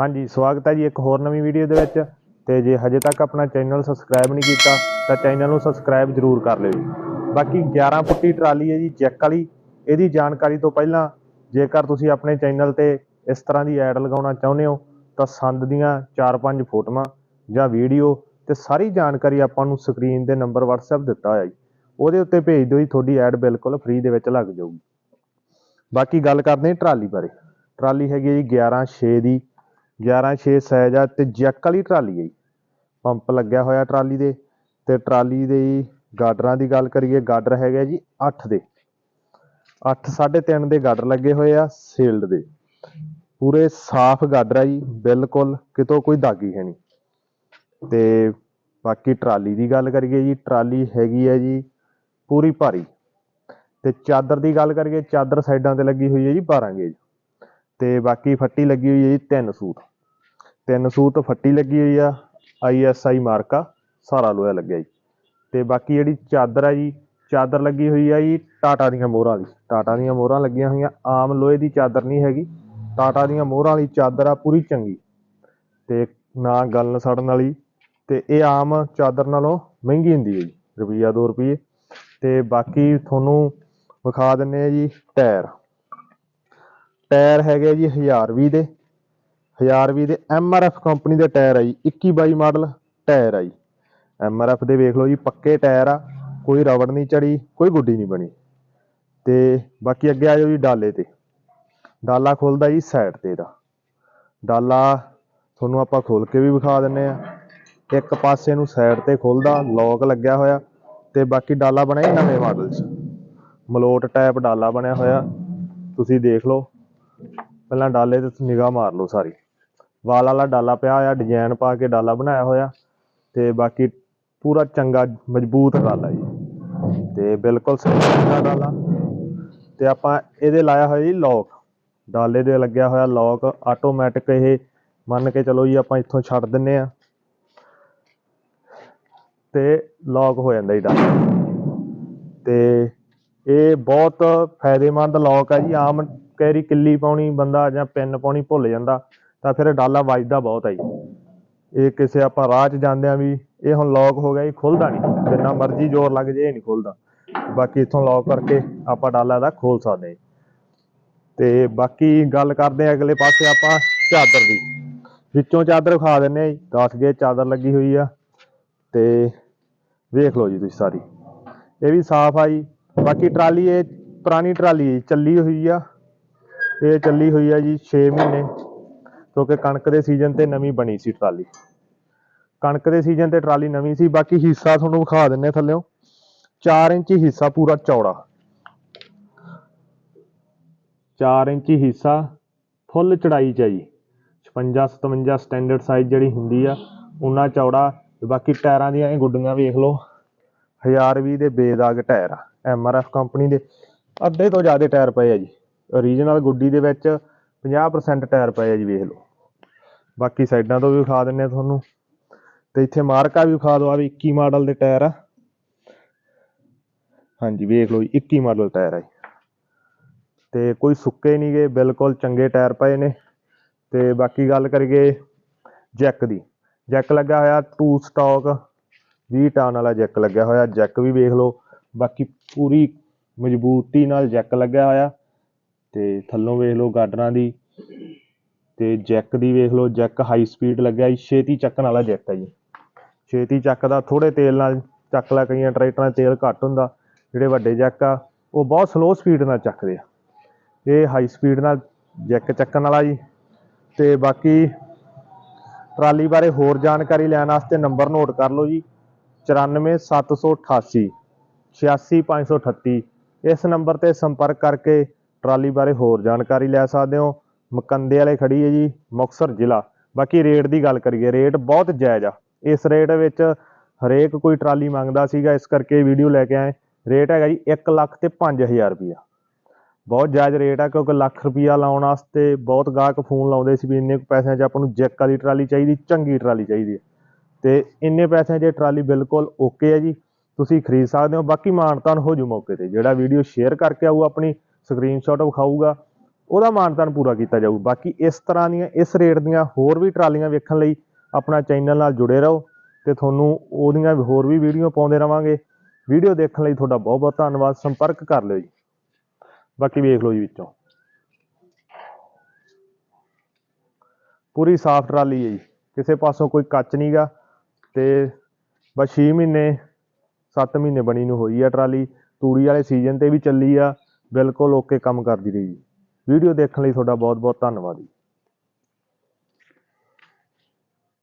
ਹਾਂਜੀ, ਸਵਾਗਤ ਹੈ ਜੀ ਇੱਕ ਹੋਰ ਨਵੀਂ ਵੀਡੀਓ ਦੇ ਵਿੱਚ। ਤੇ ਜੇ ਹਜੇ ਤੱਕ ਆਪਣਾ ਚੈਨਲ ਸਬਸਕ੍ਰਾਈਬ ਨਹੀਂ ਕੀਤਾ, ਤਾਂ ਚੈਨਲ ਨੂੰ ਸਬਸਕ੍ਰਾਈਬ ਜ਼ਰੂਰ ਕਰ ਲਿਓ ਜੀ। ਬਾਕੀ 11 ਫੁੱਟੀ ਟਰਾਲੀ ਹੈ ਜੀ ਚੈੱਕ ਵਾਲੀ। ਇਹਦੀ ਜਾਣਕਾਰੀ ਤੋਂ ਪਹਿਲਾਂ, ਜੇਕਰ ਤੁਸੀਂ ਆਪਣੇ ਚੈਨਲ ਤੇ ਇਸ ਤਰ੍ਹਾਂ ਦੀ ਐਡ ਲਗਾਉਣਾ ਚਾਹੁੰਦੇ ਹੋ, ਤਾਂ ਸੰਦ ਦੀਆਂ 4-5 ਫੋਟੋਆਂ ਜਾਂ ਵੀਡੀਓ ਤੇ ਸਾਰੀ ਜਾਣਕਾਰੀ ਆਪਾਂ ਨੂੰ ਸਕਰੀਨ ਦੇ ਨੰਬਰ WhatsApp ਦਿੱਤਾ ਹੋਇਆ ਜੀ। ਉਹਦੇ ਉੱਤੇ ਭੇਜ ਦਿਓ ਜੀ, ਤੁਹਾਡੀ ਐਡ ਬਿਲਕੁਲ ਫ੍ਰੀ ਦੇ ਵਿੱਚ ਲੱਗ ਜਾਊਗੀ। ਬਾਕੀ ਗੱਲ ਕਰਦੇ ਹਾਂ ਟਰਾਲੀ ਬਾਰੇ। ਟਰਾਲੀ ਹੈਗੀ ਹੈ ਜੀ 11 6 ਦੀ। 11 6 ਸਾਈਜ਼ ਆ ਤੇ ਜੈਕ ਵਾਲੀ ਟਰਾਲੀ ਹੈ ਜੀ। ਪੰਪ ਲੱਗਿਆ ਹੋਇਆ ਟਰਾਲੀ ਦੇ ਤੇ ਟਰਾਲੀ ਦੇ ਗਾਡਰਾਂ ਦੀ ਗੱਲ ਕਰੀਏ, ਗਾਡਰ ਹੈਗਾ ਜੀ 8 ਦੇ। 8 3.5 ਦੇ ਗਾਡਰ ਲੱਗੇ ਹੋਏ ਆ ਸੀਲਡ ਦੇ। ਪੂਰੇ ਸਾਫ਼ ਗਾਡਰ ਆ ਜੀ, ਬਿਲਕੁਲ ਕਿਤੋਂ ਕੋਈ ਦਾਗੀ ਹੈ ਨਹੀਂ। ਤੇ ਬਾਕੀ ਟਰਾਲੀ ਦੀ ਗੱਲ ਕਰੀਏ ਜੀ, ਟਰਾਲੀ ਹੈਗੀ ਹੈ ਜੀ ਪੂਰੀ ਭਾਰੀ। ਤੇ ਚਾਦਰ ਦੀ ਗੱਲ ਕਰੀਏ, ਚਾਦਰ ਸਾਈਡਾਂ ਤੇ ਲੱਗੀ ਹੋਈ ਹੈ ਜੀ 12 ਗੇਜ ਤੇ ਬਾਕੀ ਫੱਟੀ ਲੱਗੀ ਹੋਈ ਹੈ ਜੀ ਤਿੰਨ ਸੂਤ। ਤਿੰਨ ਸੂਤ ਫੱਟੀ ਲੱਗੀ ਹੋਈ ਆ ਆਈਐਸਆਈ ਮਾਰਕਾ, ਸਾਰਾ ਲੋਹਾ ਲੱਗਿਆ ਜੀ। ਤੇ ਬਾਕੀ ਜਿਹੜੀ ਚਾਦਰ ਆ ਜੀ, ਚਾਦਰ ਲੱਗੀ ਹੋਈ ਆ ਜੀ ਟਾਟਾ ਦੀਆਂ ਮੋਹਰਾਂ ਵਾਲੀ ਟਾਟਾ ਦੀਆਂ ਮੋਹਰਾਂ ਲੱਗੀਆਂ ਹੋਈਆਂ, ਆਮ ਲੋਹੇ ਦੀ ਚਾਦਰ ਨਹੀਂ ਹੈਗੀ। ਟਾਟਾ ਦੀਆਂ ਮੋਹਰਾਂ ਵਾਲੀ ਚਾਦਰ ਆ ਪੂਰੀ ਚੰਗੀ। ਤੇ ਨਾ ਗਲਨ ਸੜਨ ਵਾਲੀ, ਤੇ ਇਹ ਆਮ ਚਾਦਰ ਨਾਲੋਂ ਮਹਿੰਗੀ ਹੁੰਦੀ ਹੈ ਜੀ, ਰੁਪਈਆ 2 ਰੁਪਏ ਤੇ ਬਾਕੀ ਤੁਹਾਨੂੰ ਵਿਖਾ ਦਿੰਨੇ ਆ ਜੀ ਟਾਇਰ। ਟਾਇਰ ਹੈਗੇ ਜੀ 1020 ਦੇ 1020 ਦੇ ਐਮਆਰਐਫ ਕੰਪਨੀ ਦੇ ਟਾਇਰ ਆ ਜੀ 21 ਮਾਡਲ ਟਾਇਰ ਆ ਜੀ। ਐਮਆਰਐਫ ਦੇ ਵੇਖ ਲਓ ਜੀ, ਪੱਕੇ ਟਾਇਰ ਆ, ਕੋਈ ਰਬੜ ਨਹੀਂ ਚੜੀ, ਕੋਈ ਗੁੱਡੀ ਨਹੀਂ ਬਣੀ। ਤੇ ਬਾਕੀ ਅੱਗੇ ਆ ਜਾਓ ਜੀ ਡਾਲੇ ਤੇ। ਡਾਲਾ ਖੁੱਲਦਾ ਜੀ ਸਾਈਡ ਤੇ ਦਾ। ਡਾਲਾ ਤੁਹਾਨੂੰ ਆਪਾਂ ਖੋਲ ਕੇ ਵੀ ਵਿਖਾ ਦਿੰਨੇ ਆ। ਇੱਕ ਪਾਸੇ ਨੂੰ ਸਾਈਡ ਤੇ ਖੁੱਲਦਾ ਲੌਕ ਲੱਗਿਆ ਹੋਇਆ। ਤੇ ਬਾਕੀ ਡਾਲਾ ਬਣਿਆ ਜੀ ਨਵੇਂ ਮਾਡਲ 'ਚ। ਮਲੋਟ ਟਾਈਪ ਡਾਲਾ ਬਣਿਆ ਹੋਇਆ। ਤੁਸੀਂ ਦੇਖ ਲਓ ਪਹਿਲਾਂ ਡਾਲੇ ਤੇ ਨਿਗਾਹ ਮਾਰ ਲਓ ਸਾਰੀ। ਵਾਲ ਵਾਲਾ ਡਾਲਾ ਪਿਆ ਹੋਇਆ ਡਿਜ਼ਾਈਨ ਪਾ ਕੇ ਡਾਲਾ ਬਣਾਇਆ ਹੋਇਆ। ਤੇ ਬਾਕੀ ਪੂਰਾ ਚੰਗਾ, ਮਜ਼ਬੂਤ ਡਾਲਾ ਜੀ। ਤੇ ਬਿਲਕੁਲ ਸਹੀ ਡਾਲਾ। ਤੇ ਆਪਾਂ ਇਹਦੇ ਲਾਇਆ ਹੋਇਆ ਜੀ ਲੌਕ ਡਾਲੇ ਦੇ ਲੱਗਿਆ ਹੋਇਆ ਲੌਕ ਆਟੋਮੈਟਿਕ ਇਹ ਮੰਨ ਕੇ ਚਲੋ ਜੀ ਆਪਾਂ ਇੱਥੋਂ ਛੱਡ ਦਿੰਨੇ ਆ। ਤੇ ਲੌਕ ਹੋ ਜਾਂਦਾ ਜੀ ਡਾਲਾ। ਤੇ ਇਹ ਬਹੁਤ ਫਾਇਦੇਮੰਦ ਲੌਕ ਹੈ ਜੀ, ਆਮ ਕੈਰੀ ਕਿੱਲੀ ਪਾਉਣੀ, ਬੰਦਾ ਜਾਂ ਪਿੰਨ ਪਾਉਣੀ ਭੁੱਲ ਜਾਂਦਾ, ਤਾਂ ਫਿਰ ਡਾਲਾ ਵੱਜਦਾ ਬਹੁਤ ਹੈ ਜੀ। ਇਹ ਕਿਸੇ ਆਪਾਂ ਰਾਹ 'ਚ ਜਾਂਦੇ ਆ ਵੀ ਇਹ ਹੁਣ ਲੌਕ ਹੋ ਗਿਆ ਜੀ, ਖੁੱਲਦਾ ਨਹੀਂ। ਜਿੰਨਾ ਮਰਜ਼ੀ ਜ਼ੋਰ ਲੱਗ ਜੇ, ਇਹ ਨਹੀਂ ਖੁੱਲਦਾ। ਬਾਕੀ ਇੱਥੋਂ ਲੌਕ ਕਰਕੇ ਆਪਾਂ ਡਾਲਾ ਦਾ ਖੋਲ ਸਕਦੇ ਹਾਂ। ਤੇ ਬਾਕੀ ਗੱਲ ਕਰਦੇ ਆ ਅਗਲੇ ਪਾਸੇ ਆਪਾਂ ਚਾਦਰ ਦੀ। ਵਿੱਚੋਂ ਚਾਦਰ ਖਾ ਦਿੰਨੇ ਆ ਜੀ 10 ਗੇ ਚਾਦਰ ਲੱਗੀ ਹੋਈ ਆ। ਤੇ ਵੇਖ ਲਓ ਜੀ ਤੁਸੀਂ ਸਾਰੀ। ਇਹ ਵੀ ਸਾਫ਼ ਆ ਜੀ। ਬਾਕੀ ਟਰਾਲੀ, ਇਹ ਪੁਰਾਣੀ ਟਰਾਲੀ ਚੱਲੀ ਹੋਈ ਆ। ਇਹ ਚੱਲੀ ਹੋਈ ਆ ਜੀ 6 ਮਹੀਨੇ, ਕਿਉਂਕਿ ਕਣਕ ਦੇ ਸੀਜ਼ਨ ਤੇ ਨਵੀਂ ਬਣੀ ਸੀ ਟਰਾਲੀ। ਕਣਕ ਦੇ ਸੀਜ਼ਨ ਤੇ ਟਰਾਲੀ ਨਵੀਂ ਸੀ, ਬਾਕੀ ਹਿੱਸਾ ਤੁਹਾਨੂੰ ਵਿਖਾ ਦਿੰਨੇ ਥੱਲਿਓਂ 4 ਇੰਚੀ ਹਿੱਸਾ ਪੂਰਾ ਚੌੜਾ। 4 ਇੰਚੀ ਹਿੱਸਾ, ਫੁੱਲ ਚੜਾਈ ਚ ਆ ਜੀ। 56 57 ਸਟੈਂਡਰਡ ਸਾਈਜ਼ ਜਿਹੜੀ ਹੁੰਦੀ ਆ ਉਹਨਾਂ ਚੌੜਾ। ਤੇ ਬਾਕੀ ਟਾਇਰਾਂ ਦੀਆਂ ਇਹ ਗੁੱਡੀਆਂ ਵੇਖ ਲਓ। 1020 ਦੇ ਬੇਦਾਗ ਟਾਇਰ ਆ ਐਮਆਰਐਫ ਕੰਪਨੀ ਦੇ। ਅੱਧੇ ਤੋਂ ਜ਼ਿਆਦਾ ਟਾਇਰ ਪਏ ਆ ਜੀ। ਓਰੀਜਨਲ ਗੁੱਡੀ ਦੇ ਵਿੱਚ 50% ਟਾਇਰ ਪਏ ਆ ਜੀ, ਵੇਖ ਲਓ। ਬਾਕੀ ਸਾਈਡਾਂ ਤੋਂ ਵੀ ਵਿਖਾ ਦਿੰਨੇ ਆ ਤੁਹਾਨੂੰ। ਤੇ ਇੱਥੇ ਮਾਰਕਾ ਵੀ ਵਿਖਾ ਦਿਓ, ਆ ਵੀ 21 ਮਾਡਲ ਦੇ ਟਾਇਰ ਆ। ਹਾਂਜੀ, ਵੇਖ ਲਓ ਜੀ 21 ਮਾਡਲ ਟਾਇਰ ਆ ਜੀ। ਤੇ ਕੋਈ ਸੁੱਕੇ ਨਹੀਂ ਗਏ ਬਿਲਕੁਲ ਚੰਗੇ ਟਾਇਰ ਪਏ ਨੇ। ਤੇ ਬਾਕੀ ਗੱਲ ਕਰੀਏ ਜੈਕ ਦੀ। ਜੈਕ ਲੱਗਾ ਹੋਇਆ ਟੂ ਸਟਾਕ 20 ਟਨ ਵਾਲਾ ਜੈਕ ਲੱਗਿਆ ਹੋਇਆ। ਜੈਕ ਵੀ ਵੇਖ ਲਓ। ਬਾਕੀ ਪੂਰੀ ਮਜ਼ਬੂਤੀ ਨਾਲ ਜੈਕ ਲੱਗਿਆ ਹੋਇਆ। ਅਤੇ ਥੱਲੋਂ ਵੇਖ ਲਓ ਗਾਡਰਾਂ ਦੀ ਅਤੇ ਜੈਕ ਦੀ ਵੇਖ ਲਓ, ਜੈਕ ਹਾਈ ਸਪੀਡ ਲੱਗਿਆ ਜੀ, ਛੇਤੀ ਚੱਕਣ ਵਾਲਾ ਜੈਕ ਹੈ ਜੀ। ਛੇਤੀ ਚੱਕਦਾ, ਥੋੜ੍ਹੇ ਤੇਲ ਨਾਲ ਚੱਕ ਲੈ, ਕਈਆਂ ਟਰੈਕਟਰਾਂ 'ਚ ਤੇਲ ਘੱਟ ਹੁੰਦਾ, ਜਿਹੜੇ ਵੱਡੇ ਜੈਕ ਆ, ਉਹ ਬਹੁਤ ਸਲੋ ਸਪੀਡ ਨਾਲ ਚੱਕਦੇ ਆ। ਇਹ ਹਾਈ ਸਪੀਡ ਨਾਲ ਜੈਕ ਚੱਕਣ ਵਾਲਾ ਜੀ। ਤੇ ਬਾਕੀ ਟਰਾਲੀ ਬਾਰੇ ਹੋਰ ਜਾਣਕਾਰੀ ਲੈਣ ਵਾਸਤੇ ਨੰਬਰ ਨੋਟ ਕਰ ਲਓ ਜੀ 94788 86538 ਇਸ ਨੰਬਰ ਤੇ ਸੰਪਰਕ ਕਰਕੇ ਟਰਾਲੀ ਬਾਰੇ ਹੋਰ ਜਾਣਕਾਰੀ ਲੈ ਸਕਦੇ ਹੋ। ਮਕੰਦੇ ਵਾਲੇ ਖੜੀ ਹੈ ਜੀ, ਮੁਕਤਸਰ ਜ਼ਿਲ੍ਹਾ। ਬਾਕੀ ਰੇਟ ਦੀ ਗੱਲ ਕਰੀਏ, ਰੇਟ ਬਹੁਤ ਜਾਇਜ਼ ਆ। ਇਸ ਰੇਟ ਵਿੱਚ ਹਰੇਕ ਕੋਈ ਟਰਾਲੀ ਮੰਗਦਾ ਸੀਗਾ, ਇਸ ਕਰਕੇ ਵੀਡੀਓ ਲੈ ਕੇ ਆਏ। ਰੇਟ ਹੈਗਾ ਜੀ 1 ਲੱਖ ਤੇ 5000 ਰੁਪਇਆ। ਬਹੁਤ ਜਾਇਜ਼ ਰੇਟ ਆ, ਕਿਉਂਕਿ ਲੱਖ ਰੁਪਇਆ ਲਾਉਣ ਵਾਸਤੇ ਬਹੁਤ ਗਾਹਕ ਫੋਨ ਲਾਉਂਦੇ ਸੀ ਵੀ ਇੰਨੇ ਕੁ ਪੈਸਿਆਂ 'ਚ ਆਪਾਂ ਨੂੰ ਜੈਕ ਵਾਲੀ ਟਰਾਲੀ ਚਾਹੀਦੀ, ਚੰਗੀ ਟਰਾਲੀ ਚਾਹੀਦੀ ਹੈ। ਤੇ ਇੰਨੇ ਪੈਸਿਆਂ 'ਚ ਇਹ ਟਰਾਲੀ ਬਿਲਕੁਲ ਓਕੇ ਹੈ ਜੀ। ਤੁਸੀਂ ਖਰੀਦ ਸਕਦੇ ਹੋ। ਬਾਕੀ ਮਾਨਤਾਨ ਹੋ ਜੂ ਮੌਕੇ ਤੇ। ਜਿਹੜਾ ਵੀਡੀਓ ਸ਼ੇਅਰ ਕਰਕੇ ਆਊ ਆਪਣੀ ਸਕਰੀਨਸ਼ਾਟ ਵਿਖਾਊਗਾ, ਉਹਦਾ ਮਾਨਤਾਨ ਪੂਰਾ ਕੀਤਾ ਜਾਊ। ਬਾਕੀ ਇਸ ਤਰ੍ਹਾਂ ਦੀਆਂ, ਇਸ ਰੇਟ ਦੀਆਂ ਹੋਰ ਵੀ ਟਰਾਲੀਆਂ ਵੇਖਣ ਲਈ ਆਪਣਾ ਚੈਨਲ ਨਾਲ ਜੁੜੇ ਰਹੋ ਤੇ ਤੁਹਾਨੂੰ ਉਹਦੀਆਂ ਹੋਰ ਵੀ ਵੀਡੀਓ ਪਾਉਂਦੇ ਰਵਾਂਗੇ। ਵੀਡੀਓ ਦੇਖਣ ਲਈ ਤੁਹਾਡਾ ਬਹੁਤ ਬਹੁਤ ਧੰਨਵਾਦ। ਸੰਪਰਕ ਕਰ ਲਿਓ ਜੀ। ਬਾਕੀ ਵੇਖ ਲਓ ਜੀ ਵਿੱਚੋਂ। ਪੂਰੀ ਸਾਫ਼ ਟਰਾਲੀ ਹੈ ਜੀ। ਕਿਸੇ ਪਾਸੋਂ ਕੋਈ ਕੱਚ ਨਹੀਂਗਾ ਤੇ ਬਸ 6 ਮਹੀਨੇ 7 ਮਹੀਨੇ ਬਣੀ ਨੂੰ ਹੋਈ ਆ ਟਰਾਲੀ। ਤੂੜੀ ਵਾਲੇ ਸੀਜ਼ਨ ਤੇ ਵੀ ਚੱਲੀ ਆ। ਬਿਲਕੁਲ ਓਕੇ ਕੰਮ ਕਰਦੀ ਰਹੀ। ਜੀ ਵੀਡੀਓ ਦੇਖਣ ਲਈ ਤੁਹਾਡਾ ਬਹੁਤ ਬਹੁਤ ਧੰਨਵਾਦ ਜੀ।